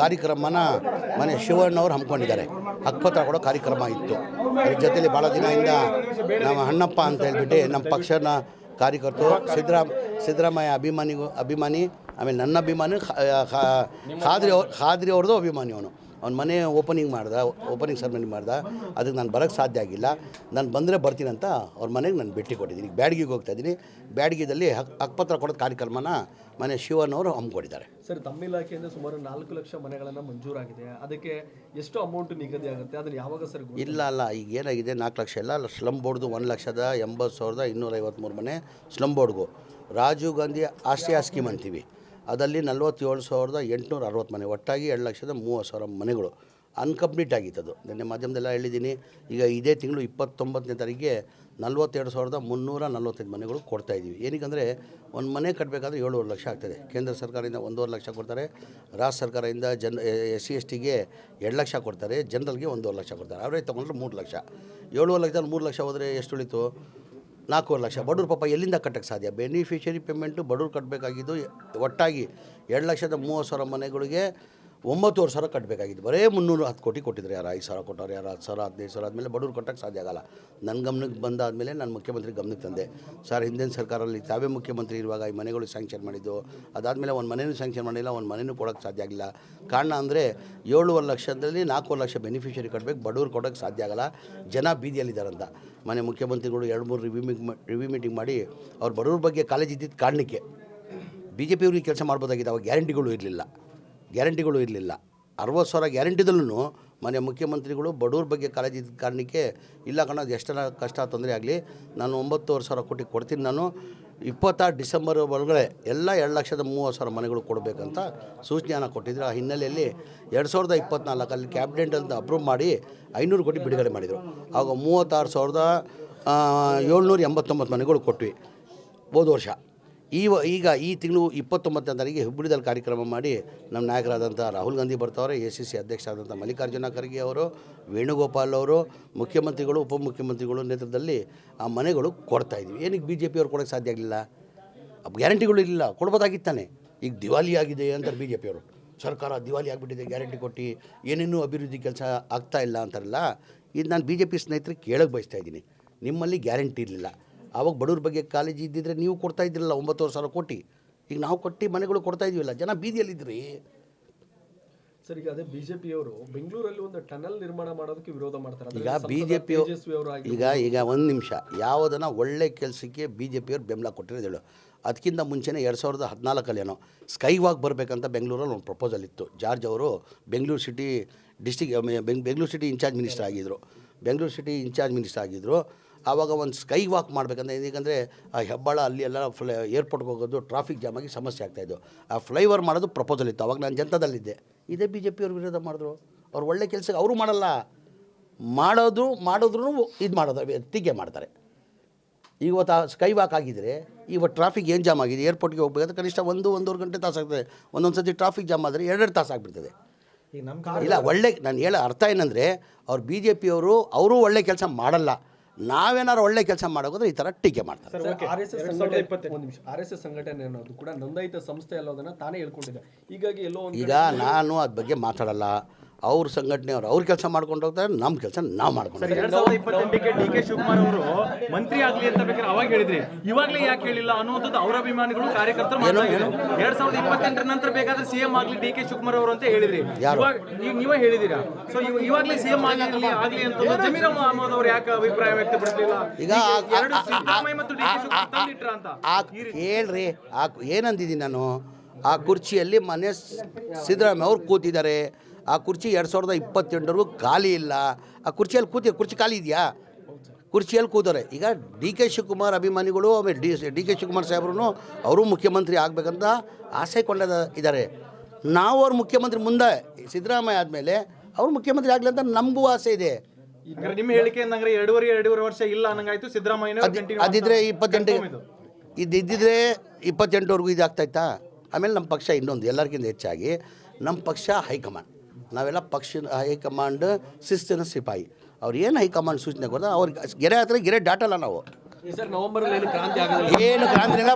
ಕಾರ್ಯಕ್ರಮನ ಮನೆ ಶಿವಣ್ಣವ್ರು ಹಮ್ಮಿಕೊಂಡಿದ್ದಾರೆ ಹಕ್ಕುಪತ್ರ ಕೊಡೋ ಕಾರ್ಯಕ್ರಮ ಇತ್ತು. ಅದ್ರ ಜೊತೆಯಲ್ಲಿ ಭಾಳ ದಿನದಿಂದ ನಮ್ಮ ಅಣ್ಣಪ್ಪ ಅಂತ ಹೇಳ್ಬಿಟ್ಟು ನಮ್ಮ ಪಕ್ಷನ ಕಾರ್ಯಕರ್ತರು ಸಿದ್ದರಾಮ, ಸಿದ್ದರಾಮಯ್ಯ ಅಭಿಮಾನಿಗೂ ಅಭಿಮಾನಿ, ಆಮೇಲೆ ನನ್ನ ಅಭಿಮಾನಿ ಖಾದ್ರಿ ಅವ್ರ ಖಾದ್ರಿ ಅವ್ರದ್ದು ಅಭಿಮಾನಿ ಅವನು. ಅವ್ನ ಮನೆ ಓಪನಿಂಗ್ ಮಾಡ್ದ ಓಪನಿಂಗ್ ಸೆರೆಮನಿ ಮಾಡ್ದ ಅದಕ್ಕೆ ನಾನು ಬರೋಕ್ಕೆ ಸಾಧ್ಯ ಆಗಿಲ್ಲ. ನಾನು ಬಂದರೆ ಬರ್ತೀನಿ ಅಂತ ಅವ್ರ ಮನೆಗೆ ನಾನು ಭೇಟಿ ಕೊಟ್ಟಿದ್ದೀನಿ. ಬ್ಯಾಡ್ಗಿಗೆ ಹೋಗ್ತಾ ಇದ್ದೀನಿ. ಬ್ಯಾಡ್ಗಿದಲ್ಲಿ ಹಕ್ ಹಕ್ಪತ್ರ ಕೊಡೋದು ಕಾರ್ಯಕ್ರಮನ ಮನೆ ಶಿವನವರು ಹಮ್ಮಿಕೊಂಡಿದ್ದಾರೆ. ಸರ್ ತಮ್ಮ ಇಲಾಖೆಯಿಂದ ಸುಮಾರು ನಾಲ್ಕು ಲಕ್ಷ ಮನೆಗಳನ್ನು ಮಂಜೂರಾಗಿದೆ. ಅದಕ್ಕೆ ಎಷ್ಟು ಅಮೌಂಟ್ ನಿಗದಿ ಆಗುತ್ತೆ? ಅದನ್ನು ಯಾವಾಗ ಸರ್ ಇಲ್ಲ ಅಲ್ಲ ಈಗ ಏನಾಗಿದೆ? ನಾಲ್ಕು ಲಕ್ಷ ಎಲ್ಲ ಸ್ಲಮ್ ಬೋರ್ಡ್ದು ಒಂದು ಲಕ್ಷದ ಎಂಬತ್ತು ಸಾವಿರದ ಇನ್ನೂರ ಐವತ್ತ್ಮೂರು ಮನೆ ಸ್ಲಮ್ ಬೋರ್ಡ್ಗೂ ರಾಜೀವ್ ಗಾಂಧಿ ಆಶ್ರಯ ಸ್ಕೀಮ್ ಅಂತೀವಿ. ಅದರಲ್ಲಿ ನಲ್ವತ್ತೇಳು ಸಾವಿರದ ಎಂಟುನೂರ ಅರವತ್ತು ಮನೆ, ಒಟ್ಟಾಗಿ ಎರಡು ಲಕ್ಷದ ಮೂವತ್ತು ಸಾವಿರ ಮನೆಗಳು. ಅನ್ಕಂಪ್ಲೀಟ್ ಆಗಿತ್ತು ಅದು ನಿನ್ನೆ ಮಾಧ್ಯಮದೆಲ್ಲ ಹೇಳಿದ್ದೀನಿ. ಈಗ ಇದೇ ತಿಂಗಳು ಇಪ್ಪತ್ತೊಂಬತ್ತನೇ ತಾರೀಕಿಗೆ ನಲ್ವತ್ತೆರಡು ಸಾವಿರದ ಮುನ್ನೂರ ನಲ್ವತ್ತೈದು ಮನೆಗಳು ಕೊಡ್ತಾ ಇದ್ದೀವಿ. ಏನಕ್ಕಂದರೆ, ಒಂದು ಮನೆ ಕಟ್ಟಬೇಕಾದ್ರೆ ಏಳುವರೆ ಲಕ್ಷ ಆಗ್ತದೆ. ಕೇಂದ್ರ ಸರ್ಕಾರದಿಂದ ಒಂದೂವರೆ ಲಕ್ಷ ಕೊಡ್ತಾರೆ. ರಾಜ್ಯ ಸರ್ಕಾರದಿಂದ ಜನ್, ಎಸ್ ಸಿ, ಎಸ್ ಟಿಗೆ ಎರಡು ಲಕ್ಷ ಕೊಡ್ತಾರೆ. ಜನರಲ್ಗೆ ಒಂದೂವರೆ ಲಕ್ಷ ಕೊಡ್ತಾರೆ. ಅವರೇ ತೊಗೊಂಡ್ರೆ ಮೂರು ಲಕ್ಷ. ಏಳುವರೆ ಲಕ್ಷದಲ್ಲಿ ಮೂರು ಲಕ್ಷ ಹೋದರೆ ಎಷ್ಟು ಉಳಿತು? ನಾಲ್ಕೂವರೆ ಲಕ್ಷ. ಬಡವ್ರ ಪಾಪ ಎಲ್ಲಿಂದ ಕಟ್ಟಕ್ಕೆ ಸಾಧ್ಯ? ಬೆನಿಫಿಷರಿ ಪೇಮೆಂಟು ಬಡವ್ರು ಕಟ್ಟಬೇಕಾಗಿದ್ದು ಒಟ್ಟಾಗಿ ಎರಡು ಲಕ್ಷದ ಮೂವತ್ತು ಸಾವಿರ ಮನೆಗಳಿಗೆ ಒಂಬತ್ತುವರೆ ಸಾವಿರ ಕಟ್ಟಬೇಕಾಗಿತ್ತು ಬರೇ ಮುನ್ನೂರು ಹತ್ತು ಕೋಟಿ ಕೊಟ್ಟಿದ್ರು ಯಾರು, ಐದು ಸಾವಿರ ಕೊಟ್ಟವ್ರು ಯಾರು, ಹತ್ತು ಸಾವಿರ, ಹದಿನೈದು ಸಾವಿರ ಆದಮೇಲೆ ಬಡವ್ರು ಕಟ್ಟಕ್ಕೆ ಸಾಧ್ಯ ಆಗಲ್ಲ. ನನ್ನ ಗಮನಕ್ಕೆ ಬಂದಾದಮೇಲೆ ನಾನು ಮುಖ್ಯಮಂತ್ರಿ ಗಮನಕ್ಕೆ ತಂದೆ. ಸರ್, ಹಿಂದಿನ ಸರ್ಕಾರದಲ್ಲಿ ತಾವೇ ಮುಖ್ಯಮಂತ್ರಿ ಇರುವಾಗ ಈ ಮನೆಗಳು ಸ್ಯಾಂಕ್ಷನ್ ಮಾಡಿದ್ದು. ಅದಾದಮೇಲೆ ಒಂದು ಮನೆಯೂ ಸ್ಯಾಂಕ್ಷನ್ ಮಾಡಿಲ್ಲ, ಒಂದು ಮನೆಯೂ ಕೊಡೋಕ್ಕೆ ಸಾಧ್ಯ ಆಗಿಲ್ಲ. ಕಾರಣ ಅಂದರೆ ಏಳುವರೆ ಲಕ್ಷದಲ್ಲಿ ನಾಲ್ಕೂವರೆ ಲಕ್ಷ ಬೆನಿಫಿಷರಿ ಕಟ್ಟಬೇಕು ಬಡವ್ರು ಕೊಡೋಕ್ಕೆ ಸಾಧ್ಯ ಆಗಲ್ಲ. ಜನ ಬೀದಿಯಲ್ಲಿದ್ದಾರಂತ. ಮನೆ ಮುಖ್ಯಮಂತ್ರಿಗಳು ಎರಡು ಮೂರು ರಿವ್ಯೂ ರಿವ್ಯೂ ಮೀಟಿಂಗ್ ಮಾಡಿ ಅವ್ರು ಬಡವ್ರ ಬಗ್ಗೆ ಕಾಲೇಜ್ ಇದ್ದಿದ್ದ ಕಾರಣಕ್ಕೆ. ಬಿ ಜೆ ಪಿಯವ್ರಿಗೆ ಕೆಲಸ ಮಾಡ್ಬೋದಾಗಿತ್ತು, ಅವಾಗ ಗ್ಯಾರಂಟಿಗಳು ಇರಲಿಲ್ಲ. ಗ್ಯಾರಂಟಿಗಳು ಇರಲಿಲ್ಲ. ಅರವತ್ತು ಸಾವಿರ ಗ್ಯಾರಂಟಿದಲ್ಲೂ ಮನೆ ಮುಖ್ಯಮಂತ್ರಿಗಳು ಬಡವ್ರ ಬಗ್ಗೆ ಕಾಳಜಿ ಇದ್ದ ಕಾರಣಕ್ಕೆ, ಇಲ್ಲ ಕಣ, ಅದು ಎಷ್ಟರ ಕಷ್ಟ ತೊಂದರೆ ಆಗಲಿ, ನಾನು ಒಂಬತ್ತುವರೆ ಸಾವಿರ ಕೋಟಿ ಕೊಡ್ತೀನಿ ನಾನು, ಇಪ್ಪತ್ತಾರು ಡಿಸೆಂಬರ್ ಒಳಗಡೆ ಎಲ್ಲ ಎರಡು ಲಕ್ಷದ ಮೂವತ್ತು ಸಾವಿರ ಮನೆಗಳು ಕೊಡಬೇಕಂತ ಸೂಚನೆಯನ್ನು ಕೊಟ್ಟಿದ್ದರು ಆ ಹಿನ್ನೆಲೆಯಲ್ಲಿ ಎರಡು ಸಾವಿರದ ಇಪ್ಪತ್ನಾಲ್ಕಲ್ಲಿ ಕ್ಯಾಬಿನೆಟ್ ಅಂತ ಅಪ್ರೂವ್ ಮಾಡಿ ಐನೂರು ಕೋಟಿ ಬಿಡುಗಡೆ ಮಾಡಿದರು. ಆಗ ಮೂವತ್ತಾರು ಸಾವಿರದ ಏಳ್ನೂರ ಎಂಬತ್ತೊಂಬತ್ತು ಮನೆಗಳು ಕೊಟ್ವಿ. ಹೋದ ವರ್ಷ. ಈ ಈಗ ಈ ತಿಂಗಳು ಇಪ್ಪತ್ತೊಂಬತ್ತನೇ ತಾರೀಕಿಗೆ ಹುಬ್ಬಳ್ಳಿದಲ್ಲಿ ಕಾರ್ಯಕ್ರಮ ಮಾಡಿ ನಮ್ಮ ನಾಯಕರಾದಂಥ ರಾಹುಲ್ ಗಾಂಧಿ ಬರ್ತಾವ್ರೆ, ಎ ಸಿ ಸಿ ಅಧ್ಯಕ್ಷ ಆದಂಥ ಮಲ್ಲಿಕಾರ್ಜುನ ಖರ್ಗೆ ಅವರು, ವೇಣುಗೋಪಾಲ್ ಅವರು, ಮುಖ್ಯಮಂತ್ರಿಗಳು, ಉಪಮುಖ್ಯಮಂತ್ರಿಗಳು ನೇತೃತ್ವದಲ್ಲಿ ಆ ಮನೆಗಳು ಕೊಡ್ತಾ ಇದ್ವಿ. ಏನಕ್ಕೆ ಬಿ ಜೆ ಪಿಯವ್ರು ಕೊಡೋಕ್ಕೆ ಸಾಧ್ಯ ಆಗಲಿಲ್ಲ? ಗ್ಯಾರಂಟಿಗಳು ಇರಲಿಲ್ಲ. ಕೊಡ್ಬೋದಾಗಿತ್ತಾನೆ. ಈಗ ದಿವಾಲಿ ಆಗಿದೆ ಅಂತಾರೆ ಬಿ ಜೆ ಪಿಯವರು ಸರ್ಕಾರ ದಿವಾಲಿ ಆಗಿಬಿಟ್ಟಿದೆ, ಗ್ಯಾರಂಟಿ ಕೊಟ್ಟು ಏನೇನೂ ಅಭಿವೃದ್ಧಿ ಕೆಲಸ ಆಗ್ತಾ ಇಲ್ಲ ಅಂತಾರಲ್ಲ, ಇದು ನಾನು ಬಿ ಜೆ ಪಿ ಸ್ನೇಹಿತರಿಗೆ ಕೇಳಕ್ಕೆ ಬಯಸ್ತಾ ಇದ್ದೀನಿ. ನಿಮ್ಮಲ್ಲಿ ಗ್ಯಾರಂಟಿ ಇರಲಿಲ್ಲ. ಆವಾಗ ಬಡವ್ರ ಬಗ್ಗೆ ಕಾಲೇಜ್ ಇದ್ದಿದ್ರೆ ನೀವು ಕೊಡ್ತಾ ಇದ್ದಿರಲ್ಲ ಒಂಬತ್ತುವರೆ ಸಾವಿರ ಕೋಟಿ. ಈಗ ನಾವು ಕೊಟ್ಟು ಮನೆಗಳು ಕೊಡ್ತಾ ಇದೀವಲ್ಲ ಜನ ಬೀದಿಯಲ್ಲಿದ್ರಿ. ಸರ್ ಈಗ ಅದೇ ಬಿಜೆಪಿಯವರು ಬೆಂಗಳೂರಲ್ಲಿ ಒಂದು ಟನಲ್ ನಿರ್ಮಾಣ ಮಾಡೋದಕ್ಕೆ ವಿರೋಧ ಮಾಡ್ತಾರೆ. ಈಗ ಬಿ ಜೆ ಪಿ ಈಗ ಈಗ ಒಂದು ನಿಮಿಷ. ಯಾವುದನ್ನು ಒಳ್ಳೆ ಕೆಲಸಕ್ಕೆ ಬಿ ಜೆ ಪಿಯವ್ರು ಬೆಂಬಲ ಕೊಟ್ಟಿರೋದು ಹೇಳು. ಅದಕ್ಕಿಂತ ಮುಂಚೆನೇ ಎರಡು ಸಾವಿರದ ಹದಿನಾಲ್ಕಲ್ಲೇನೋ ಸ್ಕೈ ವಾಕ್ ಬರಬೇಕಂತ ಬೆಂಗಳೂರಲ್ಲಿ ಒಂದು ಪ್ರಪೋಸಲ್ ಇತ್ತು. ಜಾರ್ಜ್ ಅವರು Bengaluru city district Bengaluru city incharge minister ಆಗಿದ್ದರು ಬೆಂಗಳೂರು ಸಿಟಿ ಇನ್ಚಾರ್ಜ್ ಮಿನಿಸ್ಟರ್ ಆಗಿದ್ದರು ಆವಾಗ ಒಂದು ಸ್ಕೈ ವಾಕ್ ಮಾಡಬೇಕಂದ್ರೆ ಏನಂದರೆ ಆ ಹೆಬ್ಬಾಳ ಅಲ್ಲಿ ಎಲ್ಲ ಫ್ಲೈ ಏರ್ಪೋರ್ಟ್ಗೆ ಹೋಗೋದು ಟ್ರಾಫಿಕ್ ಜಾಮ್ ಆಗಿ ಸಮಸ್ಯೆ ಆಗ್ತಾಯಿದ್ದು ಆ ಫ್ಲೈಓವರ್ ಮಾಡೋದು ಪ್ರಪೋಸಲ್ ಇತ್ತು. ಅವಾಗ ನಾನು ಜನತಾದಲ್ಲಿದ್ದೆ. ಇದೇ ಬಿ ಜೆ ಪಿಯವ್ರ ವಿರೋಧ ಮಾಡಿದ್ರು. ಅವ್ರು ಒಳ್ಳೆ ಕೆಲಸಕ್ಕೆ ಅವರು ಮಾಡಲ್ಲ. ಮಾಡೋದು ಮಾಡಿದ್ರು ಇದು ಮಾಡೋದು ಟೀಕೆ ಮಾಡ್ತಾರೆ. ಇವತ್ತು ಆ ಸ್ಕೈ ವಾಕ್ ಆಗಿದ್ರೆ ಇವತ್ತು ಟ್ರಾಫಿಕ್ ಏನು ಜಾಮ್ ಆಗಿದೆ? ಏರ್ಪೋರ್ಟ್ಗೆ ಹೋಗ್ಬೇಕಾದ್ರೆ ಕನಿಷ್ಠ ಒಂದು ಒಂದೂವರೆ ಗಂಟೆ ತಾಸಾಗ್ತದೆ ಒಂದೊಂದು ಸತಿ ಟ್ರಾಫಿಕ್ ಜಾಮ್ ಆದರೆ ಎರಡೆರಡು ತಾಸು ಆಗಿಬಿಡ್ತದೆ. ಇಲ್ಲ ಒಳ್ಳೆ ನಾನು ಹೇಳೋ ಅರ್ಥ ಏನಂದರೆ ಅವ್ರು ಬಿ ಜೆ ಪಿಯವರು ಅವರು ಒಳ್ಳೆ ಕೆಲಸ ಮಾಡಲ್ಲ. ನಾವೇನಾರು ಒಳ್ಳೆ ಕೆಲಸ ಮಾಡೋದ್ರೆ ಈ ಥರ ಟೀಕೆ ಮಾಡ್ತಾರೆ. ಆರ್ ಎಸ್ ಎಸ್ ಸಂಘಟನೆ ಒಂದು ನಿಮಿಷ. ಆರ್ ಎಸ್ ಎಸ್ ಸಂಘಟನೆ ಅನ್ನೋದು ಕೂಡ ನೋಂದಾಯಿತ ಸಂಸ್ಥೆ ಅಲ್ಲೋದನ್ನ ತಾನೇ ಹೇಳ್ಕೊಂಡಿದೆ. ಹೀಗಾಗಿ ಎಲ್ಲೋ ಒಂದು ಈಗ ನಾನು ಅದ್ರ ಬಗ್ಗೆ ಮಾತಾಡಲ್ಲ. ಅವ್ರ ಸಂಘಟನೆಯವರು ಅವ್ರ ಕೆಲಸ ಮಾಡ್ಕೊಂಡು ಹೋಗ್ತಾರೆ ನಮ್ಮ ಕೆಲಸ ನಾವು ಮಾಡ್ಕೊಂಡು. ಎರಡ್ ಸಾವಿರದ ಇಪ್ಪತ್ತೆಂಟಕ್ಕೆ ಡಿ ಕೆ ಶಿವಕುಮಾರ್ ಅವರು ಮಂತ್ರಿ ಆಗ್ಲಿ ಅಂತ ಬೇಕಾದ್ರೆ ಅವಾಗ ಹೇಳಿದ್ರಿ. ಇವಾಗಲೇ ಯಾಕೆ ಹೇಳಿಲ್ಲ ಅನ್ನುವಂಥದ್ದು ಅವರ ಅಭಿಮಾನಿಗಳು ಕಾರ್ಯಕರ್ತರು ಮಾಡ್ತಾ ಇದ್ದಾರೆ. ಎರಡ್ ಸಾವಿರದ ಇಪ್ಪತ್ತೆಂಟರ ನಂತರ ಬೇಕಾದ್ರೆ ಸಿಎಂ ಆಗ್ಲಿ ಡಿ ಕೆ ಶಿವಕುಮಾರ್ ಅವರು ಅಂತ ಹೇಳಿದ್ರಿ. ಯಾರು? ಇವಾಗ ನೀವು ನೀವೇ ಹೇಳಿದೀರಾ ಸೊ ಇವಾಗ್ಲೇ ಸಿಎಂ ಆಗಲಿ ಆಗ್ಲಿ ಅಂತ ಜಮೀರ್ ಅಹಮದ್ ಅವರು ಯಾಕೆ ಅಭಿಪ್ರಾಯ ವ್ಯಕ್ತಪಡಿಸಲಿಲ್ಲ? ಈಗ ಆ- ಆ- ಎರಡು ಆ- ಸಿದ್ದರಾಮಯ್ಯ ಮತ್ತು ಡಿ ಕೆ ಶಿವಕುಮಾರ್ ತಂದಿಟ್ರ ಅಂತ? ಆ ಏನಂದಿದ್ದೀನಿ ನಾನು? ಆ ಕುರ್ಚಿಯಲ್ಲಿ ಮನೆ ಸಿದ್ದರಾಮಯ್ಯ ಅವ್ರು ಕೂತಿದ್ದಾರೆ. ಆ ಕುರ್ಚಿ ಎರಡು ಸಾವಿರದ ಇಪ್ಪತ್ತೆಂಟರವರೆಗೂ ಖಾಲಿ ಇಲ್ಲ. ಆ ಕುರ್ಚಿಯಲ್ಲಿ ಕೂತಿ ಕುರ್ಚಿ ಖಾಲಿ ಇದೆಯಾ? ಕುರ್ಚಿಯಲ್ಲಿ ಕೂತಾರೆ ಈಗ ಡಿ ಕೆ ಶಿವಕುಮಾರ್ ಅಭಿಮಾನಿಗಳು ಆಮೇಲೆ ಡಿ ಡಿ ಕೆ ಶಿವಕುಮಾರ್ ಸಾಹೇಬ್ರು ಅವರು ಮುಖ್ಯಮಂತ್ರಿ ಆಗಬೇಕಂತ ಆಸೆ ಕೊಂಡ ಇದ್ದಾರೆ ನಾವು ಅವ್ರ ಮುಖ್ಯಮಂತ್ರಿ ಮುಂದೆ ಸಿದ್ದರಾಮಯ್ಯ ಆದಮೇಲೆ ಅವ್ರು ಮುಖ್ಯಮಂತ್ರಿ ಆಗಲಿ ಅಂತ ನಮಗೂ ಆಸೆ ಇದೆ. ನಿಮ್ಮ ಹೇಳಿಕೆ ಏನಂದ್ರೆ ಎರಡೂವರೆ ಎರಡೂವರೆ ವರ್ಷ ಇಲ್ಲ ಅನ್ನಂಗಾಯ್ತು ಸಿದ್ದರಾಮಯ್ಯ ಅದ್- ಅದಿದ್ರೆ ಇಪ್ಪತ್ತೆಂಟು ಇದು. ಇದ್ದಿದ್ರೆ ಇಪ್ಪತ್ತೆಂಟವರೆಗೂ ಇದಾಗ್ತಾಯ್ತಾ ಆಮೇಲೆ ನಮ್ಮ ಪಕ್ಷ ಇನ್ನೊಂದು ಎಲ್ಲರಿಗಿಂತ ಹೆಚ್ಚಾಗಿ ನಮ್ಮ ಪಕ್ಷ ಹೈಕಮಾಂಡ್. ನಾವೆಲ್ಲ ಪಕ್ಷ ಹೈಕಮಾಂಡ್ ಶಿಸ್ತಿನ ಸಿಪಾಯಿ. ಅವ್ರು ಏನು ಹೈಕಮಾಂಡ್ ಸೂಚನೆ ಕೊಡ್ತಾರೆ ಅವ್ರಿಗೆ ಗೆರೆ ಹತ್ರ ಗೆರೆ ದಾಟಲ್ಲ ನಾವು. ಏನು ಕ್ರಾಂತಿ ಇಲ್ಲ.